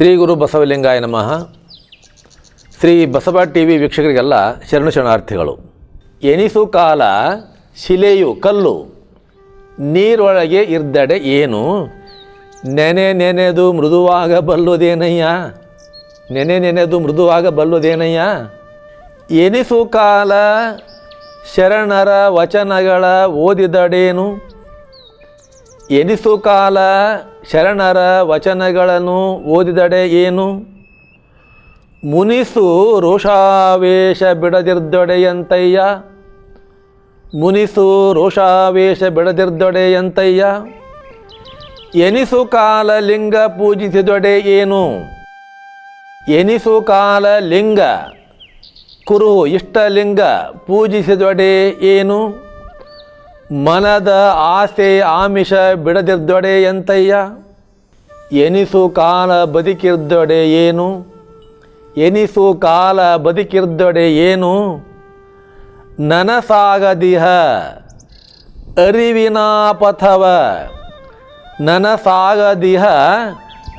ಶ್ರೀ ಗುರು ಬಸವಲಿಂಗಾಯ ನಮಃ. ಶ್ರೀ ಬಸವ ಟಿ ವಿ ವೀಕ್ಷಕರಿಗೆಲ್ಲ ಶರಣು ಶರಣಾರ್ಥಿಗಳು, ಎನಿಸು ಕಾಲ ಶಿಲೆಯು ಕಲ್ಲು, ನೀರೊಳಗೆ ಇರ್ದಡೆ ಏನು? ನೆನೆ ನೆನೆದು ಮೃದುವಾಗ ಬಲ್ಲುವುದೇನಯ್ಯ ನೆನೆ ನೆನೆದು ಮೃದುವಾಗ ಬಲ್ಲುವುದೇನಯ್ಯ ಎನಿಸು ಕಾಲ ಶರಣರ ವಚನಗಳ ಓದಿದಡೇನು? ಎನಿಸು ಕಾಲ ಶರಣರ ವಚನಗಳನ್ನು ಓದಿದಡೆ ಏನು? ಮುನಿಸು ರೋಷಾವೇಶ ಬಿಡದಿರ್ದೊಡೆಯಂತಯ್ಯ. ಮುನಿಸು ರೋಷಾವೇಶ ಬಿಡದಿರ್ದೊಡೆಯಂತಯ್ಯ. ಎನಿಸು ಕಾಲ ಲಿಂಗ ಪೂಜಿಸಿದೊಡೆ ಏನು? ಎನಿಸು ಕಾಲ ಲಿಂಗ ಕುರು ಇಷ್ಟಲಿಂಗ ಪೂಜಿಸಿದೊಡೆ ಏನು? ಮನದ ಆಸೆ ಆಮಿಷ ಬಿಡದಿರ್ದೊಡೆ ಎಂತಯ್ಯ? ಎನಿಸು ಕಾಲ ಬದುಕಿರ್ದೊಡೆ ಏನು? ಎನಿಸು ಕಾಲ ಬದುಕಿರ್ದೊಡೆ ಏನು? ನನಸಾಗದಿಹ ಅರಿವಿನ ಪಥವ. ನನಸಾಗದಿಹ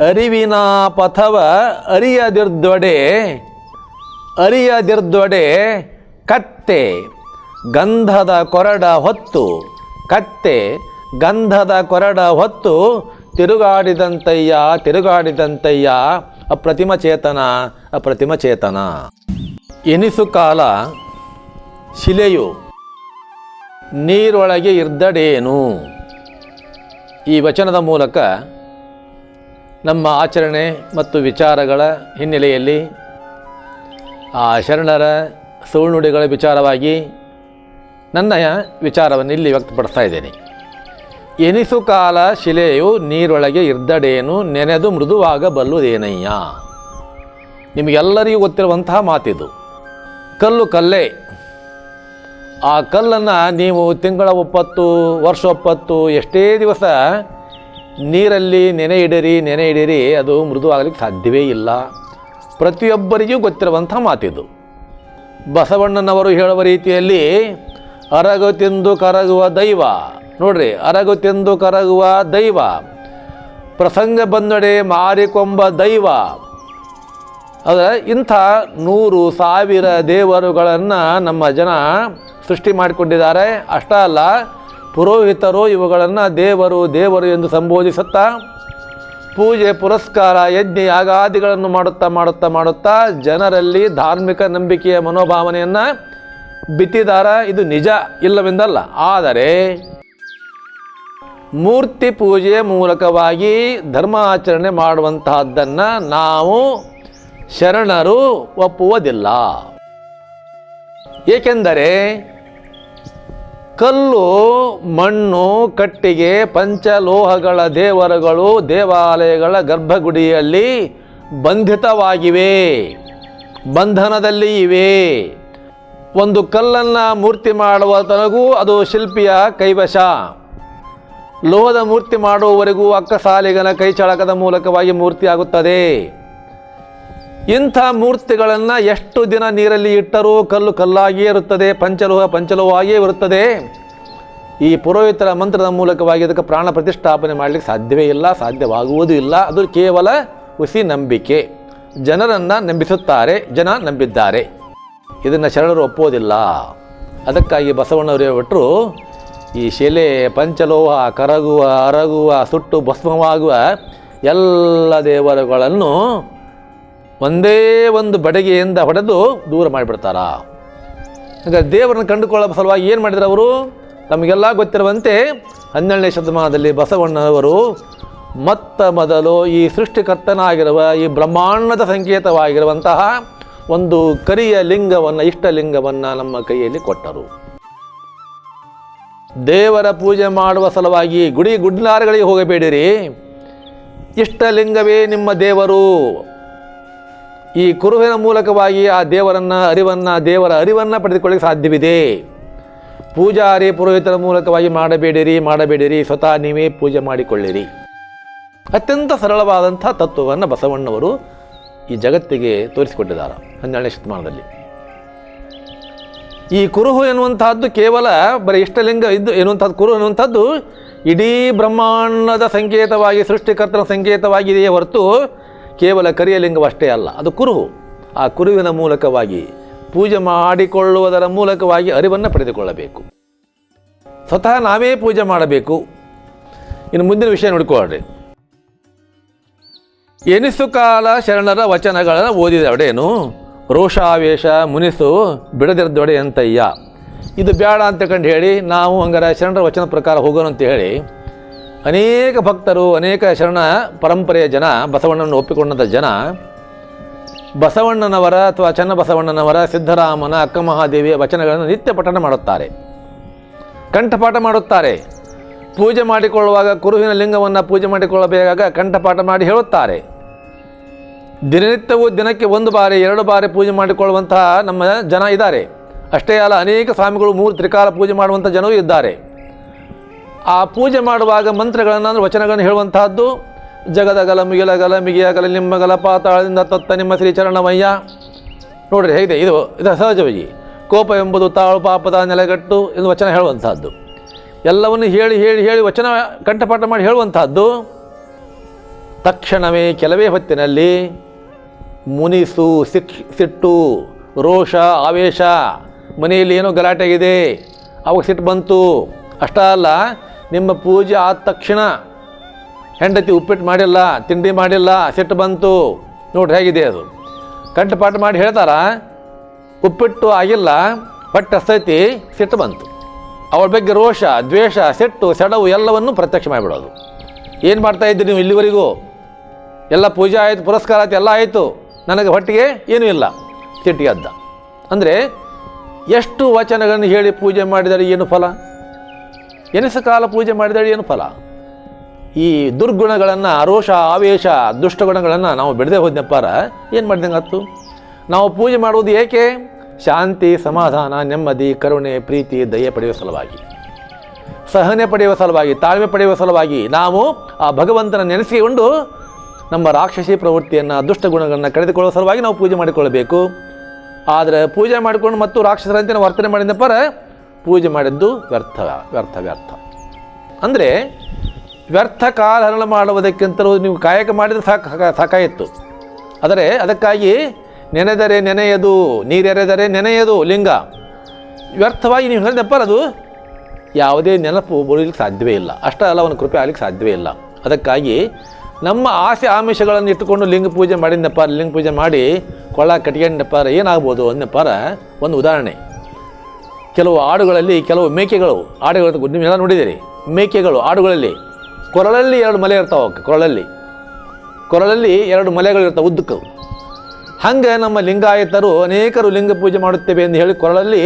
ಅರಿವಿನ ಪಥವ ಅರಿಯದಿರ್ದೊಡೆ ಅರಿಯದಿರ್ದೊಡೆ ಕತ್ತೆ. ಗಂಧದ ಕೊರಡ ಹೊತ್ತು, ಕತ್ತೆ ಗಂಧದ ಕೊರಡ ಹೊತ್ತು, ತಿರುಗಾಡಿದಂತಯ್ಯ ತಿರುಗಾಡಿದಂತಯ್ಯ, ಅಪ್ರತಿಮ ಚೇತನ ಅಪ್ರತಿಮ ಚೇತನ. ಎನಿಸು ಕಾಲ, ಶಿಲೆಯು ನೀರೊಳಗೆ ಇರ್ದಡೇನು? ಈ ವಚನದ ಮೂಲಕ ನಮ್ಮ ಆಚರಣೆ ಮತ್ತು ವಿಚಾರಗಳ ಹಿನ್ನೆಲೆಯಲ್ಲಿ ಆ ಶರಣರ ಸುಳ್ಳುನುಡಿಗಳ ವಿಚಾರವಾಗಿ ನನ್ನ ವಿಚಾರವನ್ನು ಇಲ್ಲಿ ವ್ಯಕ್ತಪಡಿಸ್ತಾ ಇದ್ದೇನೆ. ಎನಿಸು ಕಾಲ ಶಿಲೆಯು ನೀರೊಳಗೆ ಇರ್ದಡೇನು ನೆನೆದು ಮೃದುವಾಗಬಲ್ಲುದೇನಯ್ಯ ನಿಮಗೆಲ್ಲರಿಗೂ ಗೊತ್ತಿರುವಂತಹ ಮಾತಿದು. ಕಲ್ಲು ಕಲ್ಲೇ. ಆ ಕಲ್ಲನ್ನು ನೀವು ತಿಂಗಳ ಒಪ್ಪತ್ತು, ವರ್ಷ ಒಪ್ಪತ್ತು, ಎಷ್ಟೇ ದಿವಸ ನೀರಲ್ಲಿ ನೆನೆ ಇಡಿರಿ ನೆನೆ ಇಡಿರಿ, ಅದು ಮೃದುವಾಗಲಿಕ್ಕೆ ಸಾಧ್ಯವೇ ಇಲ್ಲ. ಪ್ರತಿಯೊಬ್ಬರಿಗೂ ಗೊತ್ತಿರುವಂಥ ಮಾತಿದು. ಬಸವಣ್ಣನವರು ಹೇಳುವ ರೀತಿಯಲ್ಲಿ ಅರಗು ತಿಂದು ಕರಗುವ ದೈವ. ನೋಡ್ರಿ, ಅರಗು ತಿಂದು ಕರಗುವ ದೈವ. ಪ್ರಸಂಗ ಬಂದಡೆ ಮಾರಿಕೊಂಬ ದೈವ. ಅದ ಇಂಥ ನೂರು ಸಾವಿರ ದೇವರುಗಳನ್ನು ನಮ್ಮ ಜನ ಸೃಷ್ಟಿ ಮಾಡಿಕೊಂಡಿದ್ದಾರೆ. ಅಷ್ಟೇ ಅಲ್ಲ, ಪುರೋಹಿತರು ಇವುಗಳನ್ನು ದೇವರು ದೇವರು ಎಂದು ಸಂಬೋಧಿಸುತ್ತಾ, ಪೂಜೆ ಪುರಸ್ಕಾರ ಯಜ್ಞ ಯಾಗಾದಿಗಳನ್ನು ಮಾಡುತ್ತಾ ಮಾಡುತ್ತಾ ಮಾಡುತ್ತಾ ಜನರಲ್ಲಿ ಧಾರ್ಮಿಕ ನಂಬಿಕೆಯ ಮನೋಭಾವನೆಯನ್ನು ಬಿತ್ತಿದಾರ, ಇದು ನಿಜ ಇಲ್ಲವೆಂದಲ್ಲ. ಆದರೆ, ಮೂರ್ತಿ ಪೂಜೆಯ ಮೂಲಕವಾಗಿ ಧರ್ಮಾಚರಣೆ ಮಾಡುವಂತಹದ್ದನ್ನು ನಾವು ಶರಣರು ಒಪ್ಪುವುದಿಲ್ಲ. ಏಕೆಂದರೆ, ಕಲ್ಲು, ಮಣ್ಣು, ಕಟ್ಟಿಗೆ, ಪಂಚಲೋಹಗಳ ದೇವರುಗಳು ದೇವಾಲಯಗಳ ಗರ್ಭಗುಡಿಯಲ್ಲಿ ಬಂಧಿತವಾಗಿವೆ, ಬಂಧನದಲ್ಲಿ ಇವೆ. ಒಂದು ಕಲ್ಲನ್ನು ಮೂರ್ತಿ ಮಾಡುವ ತನಗೂ ಅದು ಶಿಲ್ಪಿಯ ಕೈವಶ. ಲೋಹದ ಮೂರ್ತಿ ಮಾಡುವವರೆಗೂ ಅಕ್ಕಸಾಲಿಗನ ಕೈಚಳಕದ ಮೂಲಕವಾಗಿ ಮೂರ್ತಿ ಆಗುತ್ತದೆ ಇಂಥ ಮೂರ್ತಿಗಳನ್ನು ಎಷ್ಟು ದಿನ ನೀರಲ್ಲಿ ಇಟ್ಟರೂ ಕಲ್ಲು ಕಲ್ಲಾಗಿಯೇ ಇರುತ್ತದೆ, ಪಂಚಲೋಹ ಪಂಚಲೋಹವಾಗಿಯೇ ಇರುತ್ತದೆ. ಈ ಪುರೋಹಿತರ ಮಂತ್ರದ ಮೂಲಕವಾಗಿ ಅದಕ್ಕೆ ಪ್ರಾಣ ಪ್ರತಿಷ್ಠಾಪನೆ ಮಾಡಲಿಕ್ಕೆ ಸಾಧ್ಯವೇ ಇಲ್ಲ, ಸಾಧ್ಯವಾಗುವುದೂ ಇಲ್ಲ. ಅದು ಕೇವಲ ಹುಸಿ ನಂಬಿಕೆ ಜನರನ್ನು ನಂಬಿಸುತ್ತಾರೆ, ಜನ ನಂಬಿದ್ದಾರೆ. ಇದನ್ನು ಶರಣರು ಒಪ್ಪೋದಿಲ್ಲ ಅದಕ್ಕಾಗಿ ಬಸವಣ್ಣವರೇ ಹೇಳ್ಬಿಟ್ರು ಈ ಶಿಲೆ ಪಂಚಲೋಹ, ಕರಗುವ, ಅರಗುವ, ಸುಟ್ಟು ಭಸ್ಮವಾಗುವ ಎಲ್ಲ ದೇವರುಗಳನ್ನು ಒಂದೇ ಒಂದು ಬಡಗೆಯಿಂದ ಹೊಡೆದು ದೂರ ಮಾಡಿಬಿಡ್ತಾರ? ಈಗ ದೇವರನ್ನು ಕಂಡುಕೊಳ್ಳೋ ಸಲುವಾಗಿ ಏನು ಮಾಡಿದ್ರು ಅವರು? ನಮಗೆಲ್ಲ ಗೊತ್ತಿರುವಂತೆ ಹನ್ನೆರಡನೇ ಶತಮಾನದಲ್ಲಿ ಬಸವಣ್ಣನವರು ಮತ್ತ ಮೊದಲು ಈ ಸೃಷ್ಟಿಕರ್ತನಾಗಿರುವ ಈ ಬ್ರಹ್ಮಾಂಡದ ಸಂಕೇತವಾಗಿರುವಂತಹ ಒಂದು ಕರಿಯ ಲಿಂಗವನ್ನು ಇಷ್ಟಲಿಂಗವನ್ನು ನಮ್ಮ ಕೈಯಲ್ಲಿ ಕೊಟ್ಟರು. ದೇವರ ಪೂಜೆ ಮಾಡುವ ಸಲುವಾಗಿ ಗುಡಿ ಗುಡ್ಲಾರಗಳಿಗೆ ಹೋಗಬೇಡಿರಿ. ಇಷ್ಟಲಿಂಗವೇ ನಿಮ್ಮ ದೇವರು. ಈ ಕುರುವಿನ ಮೂಲಕವಾಗಿ ಆ ದೇವರನ್ನು, ಅರಿವನ್ನು, ದೇವರ ಅರಿವನ್ನು ಪಡೆದುಕೊಳ್ಳಿಕ್ಕೆ ಸಾಧ್ಯವಿದೆ. ಪೂಜಾರಿ ಪುರೋಹಿತರ ಮೂಲಕವಾಗಿ ಮಾಡಬೇಡಿರಿ ಮಾಡಬೇಡಿರಿ, ಸ್ವತಃ ನೀವೇ ಪೂಜೆ ಮಾಡಿಕೊಳ್ಳಿರಿ. ಅತ್ಯಂತ ಸರಳವಾದಂಥ ತತ್ವವನ್ನು ಬಸವಣ್ಣವರು ಈ ಜಗತ್ತಿಗೆ ತೋರಿಸಿಕೊಟ್ಟಿದ್ದಾರೆ ಹನ್ನೆರಡನೇ ಶತಮಾನದಲ್ಲಿ. ಈ ಕುರುಹು ಎನ್ನುವಂತಹದ್ದು ಕೇವಲ ಬರೀ ಇಷ್ಟಲಿಂಗ ಇದ್ದು ಎನ್ನುವಂಥದ್ದು ಕುರು ಎನ್ನುವಂಥದ್ದು ಇಡೀ ಬ್ರಹ್ಮಾಂಡದ ಸಂಕೇತವಾಗಿ, ಸೃಷ್ಟಿಕರ್ತನ ಸಂಕೇತವಾಗಿದೆಯೇ ಹೊರತು ಕೇವಲ ಕರಿಯ ಲಿಂಗವಷ್ಟೇ ಅಲ್ಲ, ಅದು ಕುರುಹು. ಆ ಕುರುವಿನ ಮೂಲಕವಾಗಿ ಪೂಜೆ ಮಾಡಿಕೊಳ್ಳುವುದರ ಮೂಲಕವಾಗಿ ಅರಿವನ್ನು ಪಡೆದುಕೊಳ್ಳಬೇಕು. ಸ್ವತಃ ನಾವೇ ಪೂಜೆ ಮಾಡಬೇಕು. ಇನ್ನು ಮುಂದಿನ ವಿಷಯ ನೋಡಿಕೊಳ್ಳ್ರಿ ಎನಿಸು ಕಾಲ ಶರಣರ ವಚನಗಳನ್ನು ಓದಿದವಡೇನು ರೋಷಾವೇಶ ಮುನಿಸು ಬಿಡದಿರದೊಡೆ ಅಂತಯ್ಯ. ಇದು ಬೇಡ ಅಂತ ಕಂಡು ಹೇಳಿ, ನಾವು ಹಂಗಾರ ಶರಣರ ವಚನ ಪ್ರಕಾರ ಹೋಗೋಣ ಅಂತ ಹೇಳಿ, ಅನೇಕ ಭಕ್ತರು, ಅನೇಕ ಶರಣ ಪರಂಪರೆಯ ಜನ ಬಸವಣ್ಣನ ಒಪ್ಪಿಕೊಂಡಂಥ ಜನ, ಬಸವಣ್ಣನವರ ಅಥವಾ ಚನ್ನಬಸವಣ್ಣನವರ ಸಿದ್ದರಾಮನ ಅಕ್ಕ ಮಹಾದೇವಿಯ ವಚನಗಳನ್ನು ನಿತ್ಯ ಪಠಣ ಮಾಡುತ್ತಾರೆ. ಕಂಠಪಾಠ ಮಾಡುತ್ತಾರೆ. ಪೂಜೆ ಮಾಡಿಕೊಳ್ಳುವಾಗ ಕುರುವಿನ ಲಿಂಗವನ್ನು ಪೂಜೆ ಮಾಡಿಕೊಳ್ಳಬೇಕಾಗ ಕಂಠಪಾಠ ಮಾಡಿ ಹೇಳುತ್ತಾರೆ. ದಿನನಿತ್ಯವೂ ದಿನಕ್ಕೆ ಒಂದು ಬಾರಿ, ಎರಡು ಬಾರಿ ಪೂಜೆ ಮಾಡಿಕೊಳ್ಳುವಂತಹ ನಮ್ಮ ಜನ ಇದ್ದಾರೆ. ಅಷ್ಟೇ ಅಲ್ಲ, ಅನೇಕ ಸ್ವಾಮಿಗಳು ಮೂರು ತ್ರಿಕಾಲ ಪೂಜೆ ಮಾಡುವಂಥ ಜನರು ಇದ್ದಾರೆ. ಆ ಪೂಜೆ ಮಾಡುವಾಗ ಮಂತ್ರಗಳನ್ನು, ಅಂದರೆ ವಚನಗಳನ್ನು ಹೇಳುವಂತಹದ್ದು, ಜಗದಗಲ ಮುಗಿಲಗಲ, ಮಿಗಿಯಗಲ, ನಿಮ್ಮಗಲ, ಪಾತಾಳದಿಂದ ತತ್ತ ನಿಮ್ಮ ಶ್ರೀಚರಣಮಯ್ಯ ನೋಡ್ರಿ, ಹೇಗಿದೆ? ಇದು ಇದು ಸಹಜವಾಗಿ ಕೋಪ ಎಂಬುದು ತಾಳು ಪಾಪದ ನೆಲೆಗಟ್ಟು ಎಂದು ವಚನ ಹೇಳುವಂತಹದ್ದು. ಎಲ್ಲವನ್ನು ಹೇಳಿ ಹೇಳಿ ಹೇಳಿ ವಚನ ಕಂಠಪಾಠ ಮಾಡಿ ಹೇಳುವಂತಹದ್ದು, ತಕ್ಷಣವೇ ಕೆಲವೇ ಹೊತ್ತಿನಲ್ಲಿ ಮುನಿಸು ಸಿಟ್ಟು, ರೋಷ, ಆವೇಶ, ಮನೆಯಲ್ಲಿ ಏನೋ ಗಲಾಟೆಗಿದೆ ಅವಾಗ ಸಿಟ್ಟು ಬಂತು. ಅಷ್ಟೇ ಅಲ್ಲ, ನಿಮ್ಮ ಪೂಜೆ ಆದ ತಕ್ಷಣ ಹೆಂಡತಿ ಉಪ್ಪಿಟ್ಟು ಮಾಡಿಲ್ಲ, ತಿಂಡಿ ಮಾಡಿಲ್ಲ, ಸಿಟ್ಟು ಬಂತು. ನೋಡ್ರಿ ಹೇಗಿದೆ ಅದು. ಕಂಠಪಾಠ ಮಾಡಿ ಹೇಳ್ತಾರ, ಉಪ್ಪಿಟ್ಟು ಆಗಿಲ್ಲ ಬಟ್ ಅಸ್ತೈತಿ ಸಿಟ್ಟು ಬಂತು. ಅವಳ ಬಗ್ಗೆ ರೋಷ, ದ್ವೇಷ, ಸೆಟ್ಟು, ಸೆಡವು ಎಲ್ಲವನ್ನು ಪ್ರತ್ಯಕ್ಷ ಮಾಡಿಬಿಡೋದು. ಏನು ಮಾಡ್ತಾ ಇದ್ದೀರಿ ನೀವು ಇಲ್ಲಿವರೆಗೂ? ಎಲ್ಲ ಪೂಜೆ ಆಯಿತು, ಪುರಸ್ಕಾರ ಆಯ್ತು, ಎಲ್ಲ ಆಯಿತು. ನನಗೆ ಹೊಟ್ಟಿಗೆ ಏನೂ ಇಲ್ಲ. ಸಿಟ್ಟಿಗೆ ಅದ್ದ. ಅಂದರೆ, ಎಷ್ಟು ವಚನಗಳನ್ನು ಹೇಳಿ ಪೂಜೆ ಮಾಡಿದರೆ ಏನು ಫಲ? ಎನಿಸು ಕಾಲ ಪೂಜೆ ಮಾಡಿದರೆ ಏನು ಫಲ? ಈ ದುರ್ಗುಣಗಳನ್ನು, ರೋಷ, ಆವೇಶ, ದುಷ್ಟಗುಣಗಳನ್ನು ನಾವು ಬಿಡದೆ ಹೋದ್ನಪ್ಪಾರ, ಏನು ಮಾಡಿದಂಗೆ ಆಯ್ತು ನಾವು ಪೂಜೆ ಮಾಡುವುದು ಏಕೆ? ಶಾಂತಿ, ಸಮಾಧಾನ, ನೆಮ್ಮದಿ, ಕರುಣೆ, ಪ್ರೀತಿ, ದಯೆ ಪಡೆಯುವ ಸಲುವಾಗಿ. ಸಹನೆ ಪಡೆಯುವ ಸಲುವಾಗಿ, ತಾಳ್ಮೆ ಪಡೆಯುವ ಸಲುವಾಗಿ ನಾವು ಆ ಭಗವಂತನ ನೆನೆಸಿಕೊಂಡು ನಮ್ಮ ರಾಕ್ಷಸಿ ಪ್ರವೃತ್ತಿಯನ್ನು, ದುಷ್ಟ ಗುಣಗಳನ್ನು ಕಳೆದುಕೊಳ್ಳುವ ಸಲುವಾಗಿ ನಾವು ಪೂಜೆ ಮಾಡಿಕೊಳ್ಳಬೇಕು. ಆದರೆ ಪೂಜೆ ಮಾಡಿಕೊಂಡು ಮತ್ತು ರಾಕ್ಷಸರಂತೆ ವರ್ತನೆ ಪರ ಪೂಜೆ ಮಾಡಿದ್ದು ವ್ಯರ್ಥ ವ್ಯರ್ಥ ವ್ಯರ್ಥ. ಅಂದರೆ ವ್ಯರ್ಥ ಕಾಲಹರಣ ಮಾಡುವುದಕ್ಕಿಂತಲೂ ನೀವು ಕಾಯಕ ಮಾಡಿದರೆ ಸಾಕ- ಸಾಕಾಯಿತು ಆದರೆ ಅದಕ್ಕಾಗಿ ನೆನೆದರೆ ನೆನೆಯದು, ನೀರೆರೆದರೆ ನೆನೆಯದು, ಲಿಂಗ. ವ್ಯರ್ಥವಾಗಿ ನೀವು ಹೇಳಿದಪ್ಪ ಅದು. ಯಾವುದೇ ನೆನಪು ಬರಲಿಕ್ಕೆ ಸಾಧ್ಯವೇ ಇಲ್ಲ. ಅಷ್ಟೇ ಅಲ್ಲ, ಅವನ ಕೃಪೆ ಆಗಲಿಕ್ಕೆ ಸಾಧ್ಯವೇ ಇಲ್ಲ. ಅದಕ್ಕಾಗಿ ನಮ್ಮ ಆಸೆ ಆಮಿಷಗಳನ್ನು ಇಟ್ಟುಕೊಂಡು ಲಿಂಗ ಪೂಜೆ ಮಾಡಿದ್ದಪ್ಪ ಲಿಂಗ ಪೂಜೆ ಮಾಡಿ ಕೊಳ್ಳ ಕಟ್ಕೊಂಡಪ್ಪ ಏನಾಗ್ಬೋದು ಅಂದಪ್ಪಾರ ಒಂದು ಉದಾಹರಣೆ. ಕೆಲವು ಆಡುಗಳಲ್ಲಿ, ಕೆಲವು ಮೇಕೆಗಳು, ಆಡುಗಳ ನೀವೆಲ್ಲ ನೋಡಿದ್ದೀರಿ. ಮೇಕೆಗಳು ಆಡುಗಳಲ್ಲಿ, ಕೊರಳಲ್ಲಿ ಎರಡು ಮಲೆ ಇರ್ತಾವೆ, ಕೊರಳಲ್ಲಿ. ಕೊರಳಲ್ಲಿ ಎರಡು ಮಲೆಗಳು ಇರ್ತಾವೆ ಉದ್ದಕ್ಕೂ ಹಂಗೆ ನಮ್ಮ ಲಿಂಗಾಯತರು ಅನೇಕರು ಲಿಂಗ ಪೂಜೆ ಮಾಡುತ್ತೇವೆ ಎಂದು ಹೇಳಿ ಕೊರಳಲ್ಲಿ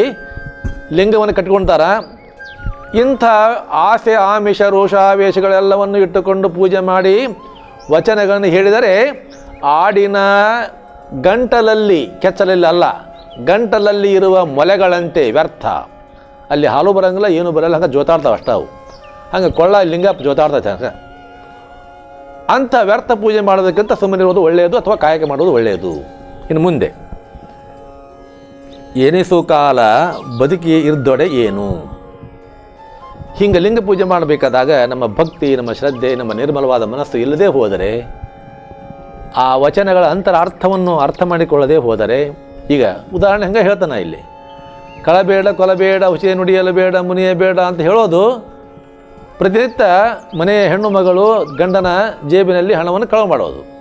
ಲಿಂಗವನ್ನು ಕಟ್ಕೊಳ್ತಾರ ಇಂಥ ಆಸೆ, ಆಮಿಷ, ರೋಷಾವೇಶಗಳೆಲ್ಲವನ್ನು ಇಟ್ಟುಕೊಂಡು ಪೂಜೆ ಮಾಡಿ ವಚನಗಳನ್ನು ಹೇಳಿದರೆ ಆಡಿನ ಗಂಟಲಲ್ಲಿ, ಕೆಚ್ಚಲಲ್ಲಿ ಅಲ್ಲ, ಗಂಟಲಲ್ಲಿ ಇರುವ ಮೊಲೆಗಳಂತೆ ವ್ಯರ್ಥ. ಅಲ್ಲಿ ಹಾಲು ಬರೋಂಗಿಲ್ಲ, ಏನು ಬರೋಲ್ಲ ಹಂಗೆ ಜೋತಾಡ್ತಾವೆ ಅಷ್ಟಾವು ಹಂಗೆ ಕೊಳ್ಳ, ಲಿಂಗ ಜೋತಾಡ್ತಾ ಹಂಗೆ. ಅಂಥ ವ್ಯರ್ಥ ಪೂಜೆ ಮಾಡೋದಕ್ಕಿಂತ ಸುಮ್ಮನಿರೋದು ಒಳ್ಳೆಯದು ಅಥವಾ ಕಾಯಕ ಮಾಡೋದು ಒಳ್ಳೆಯದು. ಇನ್ನು ಮುಂದೆ. ಎನಿಸು ಕಾಲ ಬದುಕಿ ಇರ್ದೊಡೆ ಏನು? ಹಿಂಗೆ ಲಿಂಗ ಪೂಜೆ ಮಾಡಬೇಕಾದಾಗ ನಮ್ಮ ಭಕ್ತಿ, ನಮ್ಮ ಶ್ರದ್ಧೆ, ನಮ್ಮ ನಿರ್ಮಲವಾದ ಮನಸ್ಸು ಇಲ್ಲದೆ ಹೋದರೆ, ಆ ವಚನಗಳ ಅಂತರ ಅರ್ಥವನ್ನು ಅರ್ಥ ಮಾಡಿಕೊಳ್ಳದೆ ಹೋದರೆ, ಈಗ ಉದಾಹರಣೆ ಹಂಗೆ ಹೇಳ್ತಾನೆ ಇಲ್ಲಿ. ಕಳಬೇಡ, ಕೊಲಬೇಡ, ಹುಸಿಯ ನುಡಿಯಲು ಬೇಡ, ಮುನಿಯ ಬೇಡ ಅಂತ ಹೇಳೋದು ಪ್ರತಿನಿತ್ಯ ಮನೆಯ ಹೆಣ್ಣು ಮಗಳು ಗಂಡನ ಜೇಬಿನಲ್ಲಿ ಹಣವನ್ನು ಕಳವು ಮಾಡೋದು.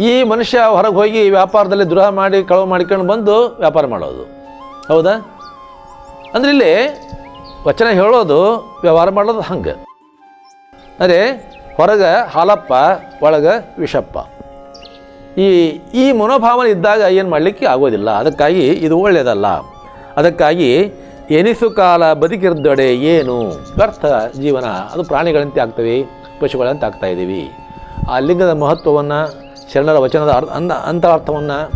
ಈ ಮನುಷ್ಯ ಹೊರಗೆ ಹೋಗಿ ವ್ಯಾಪಾರದಲ್ಲಿ ದ್ರೋಹ ಮಾಡಿ, ಕಳವು ಮಾಡಿಕೊಂಡು ಬಂದು ವ್ಯಾಪಾರ ಮಾಡೋದು. ಹೌದಾ? ಅಂದ್ರೆ ಇಲ್ಲಿ ವಚನ ಹೇಳೋದು ವ್ಯವಹಾರ ಮಾಡೋದು ಹಂಗೆ. ಅದೇ ಹೊರಗೆ ಹಾಲಪ್ಪ, ಒಳಗೆ ವಿಷಪ್ಪ. ಈ ಈ ಮನೋಭಾವನೆ ಇದ್ದಾಗ ಏನು ಮಾಡಲಿಕ್ಕೆ ಆಗೋದಿಲ್ಲ. ಅದಕ್ಕಾಗಿ ಇದು ಒಳ್ಳೆಯದಲ್ಲ ಅದಕ್ಕಾಗಿ ಎನಿಸು ಕಾಲ ಬದುಕಿರ್ದೊಡೆ ಏನು ವ್ಯರ್ಥ ಜೀವನ. ಅದು ಪ್ರಾಣಿಗಳಂತೆ ಆಗ್ತವೆ, ಪಶುಗಳಂತೆ ಆಗ್ತಾ ಇದ್ದೀವಿ. ಆ ಲಿಂಗದ ಮಹತ್ವವನ್ನು ಶರಣರ ವಚನದ ಅರ್ಥ ಅಂದ ಅಂತ ಅರ್ಥವನ್ನು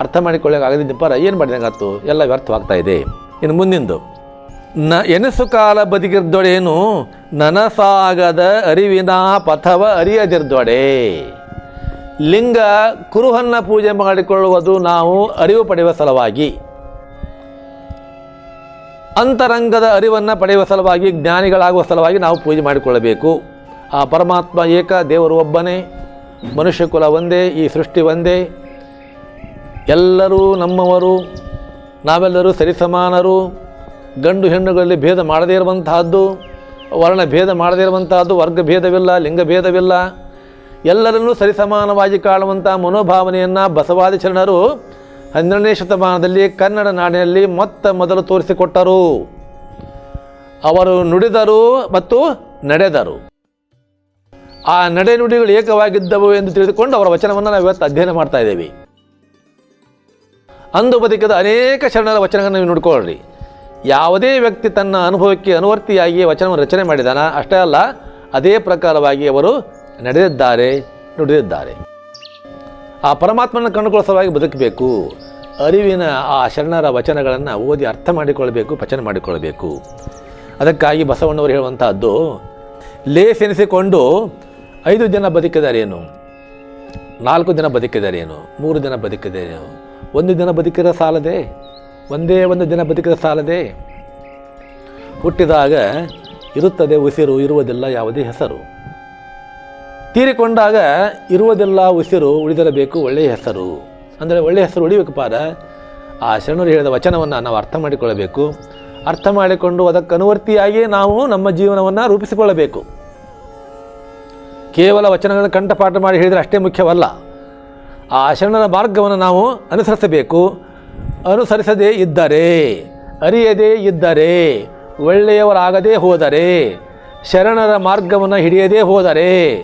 ಅರ್ಥ ಮಾಡಿಕೊಳ್ಳೋಕ್ಕಾಗದಿದ್ದಪ್ಪ ಏನು ಮಾಡಿದಂಗಾತು ಎಲ್ಲ ವ್ಯರ್ಥವಾಗ್ತಾ ಇದೆ. ಇನ್ನು ಮುಂದಿಂದು. ನ ಎನಸು ಕಾಲ ಬದುಕಿರ್ದೊಡೇನು ನನಸಾಗದ ಅರಿವಿನ ಪಥವ ಅರಿಯದಿರ್ದೊಡೆ. ಲಿಂಗ ಕುರುಹನ್ನ ಪೂಜೆ ಮಾಡಿಕೊಳ್ಳುವುದು ನಾವು ಅರಿವು ಪಡೆಯುವ ಸಲುವಾಗಿ. ಅಂತರಂಗದ ಅರಿವನ್ನು ಪಡೆಯುವ ಸಲುವಾಗಿ, ಜ್ಞಾನಿಗಳಾಗುವ ಸಲುವಾಗಿ ನಾವು ಪೂಜೆ ಮಾಡಿಕೊಳ್ಳಬೇಕು. ಆ ಪರಮಾತ್ಮ ಏಕ ದೇವರು ಒಬ್ಬನೇ. ಮನುಷ್ಯ ಕುಲ ಒಂದೇ, ಈ ಸೃಷ್ಟಿ ಒಂದೇ. ಎಲ್ಲರೂ ನಮ್ಮವರು, ನಾವೆಲ್ಲರೂ ಸರಿಸಮಾನರು. ಗಂಡು ಹೆಣ್ಣುಗಳಲ್ಲಿ ಭೇದ ಮಾಡದೇ ಇರುವಂತಹದ್ದು, ವರ್ಣ ಭೇದ ಮಾಡದೇ ಇರುವಂತಹದ್ದು, ವರ್ಗ ಭೇದವಿಲ್ಲ, ಲಿಂಗ ಭೇದವಿಲ್ಲ. ಎಲ್ಲರನ್ನೂ ಸರಿಸಮಾನವಾಗಿ ಕಾಣುವಂಥ ಮನೋಭಾವನೆಯನ್ನು ಬಸವಾದಿ ಶರಣರು ಹನ್ನೆರಡನೇ ಶತಮಾನದಲ್ಲಿ ಕನ್ನಡ ನಾಡಿನಲ್ಲಿ ಮೊತ್ತ ಮೊದಲು ತೋರಿಸಿಕೊಟ್ಟರು. ಅವರು ನುಡಿದರು ಮತ್ತು ನಡೆದರು. ಆ ನಡೆನುಡಿಗಳು ಏಕವಾಗಿದ್ದವು ಎಂದು ತಿಳಿದುಕೊಂಡು ಅವರ ವಚನವನ್ನು ನಾವು ಇವತ್ತು ಅಧ್ಯಯನ ಮಾಡ್ತಾ ಇದ್ದೇವೆ. ಅಂದು ಬದುಕಿದ ಅನೇಕ ಶರಣರ ವಚನಗಳನ್ನು ನೀವು ನೋಡ್ಕೊಳ್ಳ್ರಿ. ಯಾವುದೇ ವ್ಯಕ್ತಿ ತನ್ನ ಅನುಭವಕ್ಕೆ ಅನುವರ್ತಿಯಾಗಿ ವಚನವನ್ನು ರಚನೆ ಮಾಡಿದಾನ? ಅಷ್ಟೇ ಅಲ್ಲ, ಅದೇ ಪ್ರಕಾರವಾಗಿ ಅವರು ನಡೆದಿದ್ದಾರೆ, ನುಡಿದಿದ್ದಾರೆ. ಆ ಪರಮಾತ್ಮನ ಕಂಡುಕೊಳ್ಳಸವಾಗಿ ಬದುಕಬೇಕು. ಅರಿವಿನ ಆ ಶರಣರ ವಚನಗಳನ್ನು ಓದಿ ಅರ್ಥ ಮಾಡಿಕೊಳ್ಬೇಕು ಪಚನ ಮಾಡಿಕೊಳ್ಬೇಕು ಅದಕ್ಕಾಗಿ ಬಸವಣ್ಣವರು ಹೇಳುವಂತಹದ್ದು, ಲೇಸೆನಿಸಿಕೊಂಡು ಐದು ಜನ ಬದುಕಿದಾರೇನು ನಾಲ್ಕು ಜನ ಬದುಕಿದಾರೇನು ಮೂರು ಜನ ಬದುಕಿದಾರೇನು ಒಂದು ದಿನ ಬದುಕಿದ ಸಾಲದೆ? ಒಂದೇ ಒಂದು ದಿನ ಬದುಕಿದ ಸಾಲದೆ? ಹುಟ್ಟಿದಾಗ ಇರುತ್ತದೆ ಉಸಿರು, ಇರುವುದಿಲ್ಲ ಯಾವುದೇ ಹೆಸರು. ತೀರಿಕೊಂಡಾಗ ಇರುವುದಿಲ್ಲ ಉಸಿರು, ಉಳಿದಿರಬೇಕು ಒಳ್ಳೆಯ ಹೆಸರು. ಅಂದರೆ ಒಳ್ಳೆಯ ಹೆಸರು ಉಳಿಬೇಕು ಪಾರ. ಆ ಶರಣರು ಹೇಳಿದ ವಚನವನ್ನು ನಾವು ಅರ್ಥ ಮಾಡಿಕೊಳ್ಳಬೇಕು. ಅರ್ಥ ಮಾಡಿಕೊಂಡು ಅದಕ್ಕೆ ಅನುವರ್ತಿಯಾಗಿ ನಾವು ನಮ್ಮ ಜೀವನವನ್ನು ರೂಪಿಸಿಕೊಳ್ಳಬೇಕು. ಕೇವಲ ವಚನಗಳನ್ನು ಕಂಠಪಾಠ ಮಾಡಿ ಹೇಳಿದರೆ ಅಷ್ಟೇ ಮುಖ್ಯವಲ್ಲ. ಆ ಶರಣರ ಮಾರ್ಗವನ್ನು ನಾವು ಅನುಸರಿಸಬೇಕು. ಅನುಸರಿಸದೇ ಇದ್ದರೆ, ಅರಿಯದೇ ಇದ್ದರೆ, ಒಳ್ಳೆಯವರಾಗದೇ ಹೋದರೆ, ಶರಣರ ಮಾರ್ಗವನ್ನು ಹಿಡಿಯದೇ ಹೋದರೆ,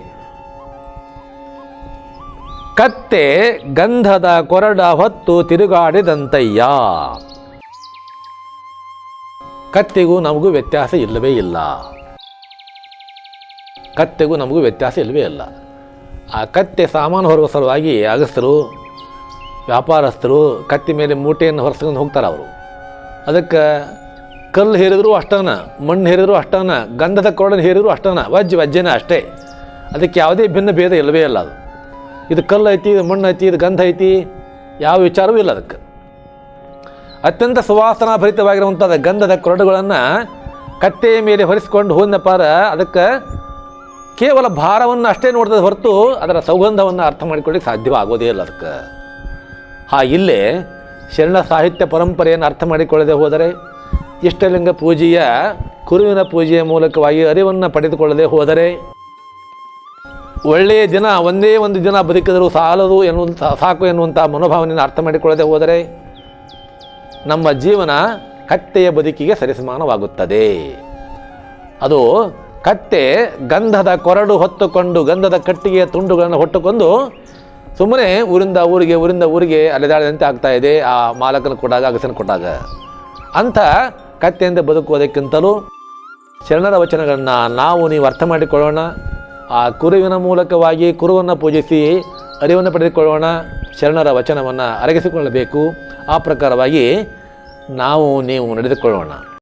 ಕತ್ತೆ ಗಂಧದ ಕೊರಡ ಹೊತ್ತು ತಿರುಗಾಡಿದಂತಯ್ಯ. ಕತ್ತೆಗೂ ನಮಗೂ ವ್ಯತ್ಯಾಸ ಇಲ್ಲವೇ ಇಲ್ಲ. ಕತ್ತೆಗೂ ನಮಗೂ ವ್ಯತ್ಯಾಸ ಇಲ್ಲವೇ ಇಲ್ಲ. ಆ ಕತ್ತೆ ಸಾಮಾನು ಹೊರುವ ಸಲುವಾಗಿ ಅಗಸ್ತರು, ವ್ಯಾಪಾರಸ್ಥರು ಕತ್ತಿ ಮೇಲೆ ಮೂಟೆಯನ್ನು ಹೊರಸ್ಕೊಂಡು ಹೋಗ್ತಾರೆ ಅವರು. ಅದಕ್ಕೆ ಕಲ್ಲು ಹೇರಿದ್ರು ಅಷ್ಟನ, ಮಣ್ಣು ಹೇರಿದ್ರು ಅಷ್ಟನ, ಗಂಧದ ಕೊರಡನ್ನು ಹೇರಿದ್ರು ಅಷ್ಟನ, ವಜ್ಜ ವಜ್ಜನ ಅಷ್ಟೇ. ಅದಕ್ಕೆ ಯಾವುದೇ ಭಿನ್ನ ಭೇದ ಇಲ್ಲವೇ ಇಲ್ಲ ಅದು. ಇದು ಕಲ್ಲು ಐತಿ, ಇದು ಮಣ್ಣು ಐತಿ, ಇದು ಗಂಧ ಐತಿ, ಯಾವ ವಿಚಾರವೂ ಇಲ್ಲ ಅದಕ್ಕೆ. ಅತ್ಯಂತ ಸುವಾಸನಾಭರಿತವಾಗಿರುವಂಥ ಗಂಧದ ಕೊರಡುಗಳನ್ನು ಕತ್ತೆಯ ಮೇಲೆ ಹೊರಿಸಿಕೊಂಡು ಹೋದಪಾರ ಅದಕ್ಕೆ ಕೇವಲ ಭಾರವನ್ನು ಅಷ್ಟೇ ನೋಡ್ತದೆ ಹೊರತು ಅದರ ಸೌಗಂಧವನ್ನು ಅರ್ಥ ಮಾಡಿಕೊಳ್ಳಿಕ್ಕೆ ಸಾಧ್ಯವಾಗೋದೇ ಇಲ್ಲ ಅದಕ್ಕೆ. ಹಾ, ಇಲ್ಲೇ ಶರಣ ಸಾಹಿತ್ಯ ಪರಂಪರೆಯನ್ನು ಅರ್ಥ ಮಾಡಿಕೊಳ್ಳದೆ ಹೋದರೆ ಇಷ್ಟಲಿಂಗ ಪೂಜೆಯ, ಕುರುವಿನ ಪೂಜೆಯ ಮೂಲಕವಾಗಿ ಅರಿವನ್ನು ಪಡೆದುಕೊಳ್ಳದೆ ಹೋದರೆ ಒಳ್ಳೆಯ ದಿನ, ಒಂದೇ ಒಂದು ದಿನ ಬದುಕಿದರೂ ಸಾಲದು ಎನ್ನುವಂಥ, ಸಾಕು ಎನ್ನುವಂಥ ಮನೋಭಾವನೆಯನ್ನು ಅರ್ಥ ಮಾಡಿಕೊಳ್ಳದೆ ಹೋದರೆ ನಮ್ಮ ಜೀವನ ಕಟ್ಟೆಯ ಬದುಕಿಗೆ ಸರಿಸಮಾನವಾಗುತ್ತದೆ. ಅದು ಕತ್ತೆ ಗಂಧದ ಕೊರಡು ಹೊತ್ತುಕೊಂಡು ಗಂಧದ ಕಟ್ಟಿಗೆಯ ತುಂಡುಗಳನ್ನು ಹೊಟ್ಟುಕೊಂಡು ಸುಮ್ಮನೆ ಊರಿಂದ ಊರಿಗೆ ಊರಿಂದ ಊರಿಗೆ ಅಲೆದಾಡಿದಂತೆ ಆಗ್ತಾ ಇದೆ. ಆ ಮಾಲಕನ ಕೊಟ್ಟಾಗ, ಅಗಸನ ಕೊಟ್ಟಾಗ. ಅಂಥ ಕತ್ತೆಯಿಂದ ಬದುಕುವುದಕ್ಕಿಂತಲೂ ಶರಣರ ವಚನಗಳನ್ನು ನಾವು ನೀವು ಅರ್ಥ ಮಾಡಿಕೊಳ್ಳೋಣ. ಆ ಕುರುವಿನ ಮೂಲಕವಾಗಿ ಕುರುವನ್ನು ಪೂಜಿಸಿ ಅರಿವನ್ನು ಪಡೆದುಕೊಳ್ಳೋಣ. ಶರಣರ ವಚನವನ್ನು ಅರಗಿಸಿಕೊಳ್ಳಬೇಕು. ಆ ಪ್ರಕಾರವಾಗಿ ನಾವು ನೀವು ನಡೆದುಕೊಳ್ಳೋಣ.